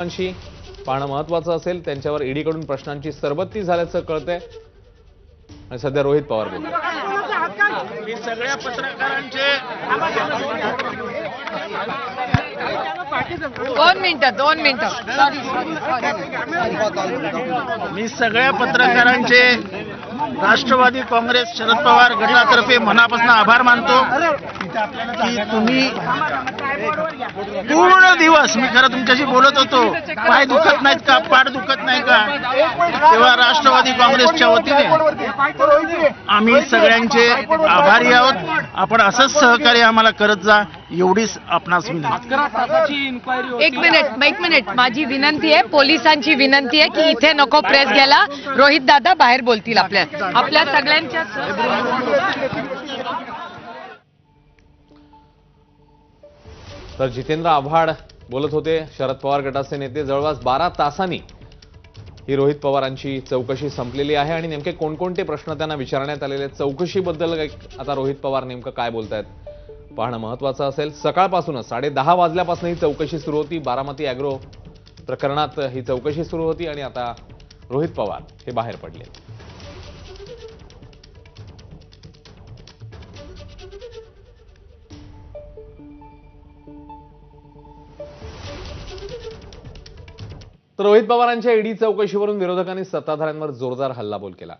प्रश्नांशी पाहणं महत्वाचं असेल त्यांच्यावर ईडीकडून प्रश्नांची सरबत्ती झाल्याचं कळतंय. आणि सध्या रोहित पवार बोलतात मी सगळ्या पत्रकारांचे दोन मिनिटं दोन मिनिटं. मी सगळ्या पत्रकारांचे राष्ट्रवादी काँग्रेस शरद पवार गटातर्फे मनापासून आभार मानतो की तुम्ही पूर्ण दिवस मी खरं तुमच्याशी बोलत होतो. पाय दुखत नाहीत का? पाठ दुखत नाही का? तेव्हा राष्ट्रवादी काँग्रेसच्या वतीने आम्ही सगळ्यांचे आभारी आहोत. आपण असंच सहकार्य आम्हाला करत जा एवढीच आपणास एक मिनिट एक मिनिट. माझी विनंती आहे पोलिसांची विनंती आहे की इथे नको प्रेस घ्यायला. रोहित दादा बाहेर बोलतील आपल्या. आपल्या सगळ्यांच्या तर जितेंद्र आव्हाड बोलत होते शरद पवार गटाचे नेते. जवळपास बारा तासांनी ही रोहित पवारांची चौकशी संपलेली आहे आणि नेमके कोणकोणते प्रश्न त्यांना विचारण्यात आलेले आहेत चौकशीबद्दल आता रोहित पवार नेमकं काय बोलतायत पाहणं महत्वाचं असेल. सकाळपासूनच साडे दहा वाजल्यापासून ही चौकशी सुरू होती. बारामती अॅग्रो प्रकरणात ही चौकशी सुरू होती आणि आता रोहित पवार हे बाहेर पडले तर रोहित पवारांच्या ईडी चौकशीवरून विरोधकांनी सत्ताधाऱ्यांवर जोरदार हल्लाबोल केला.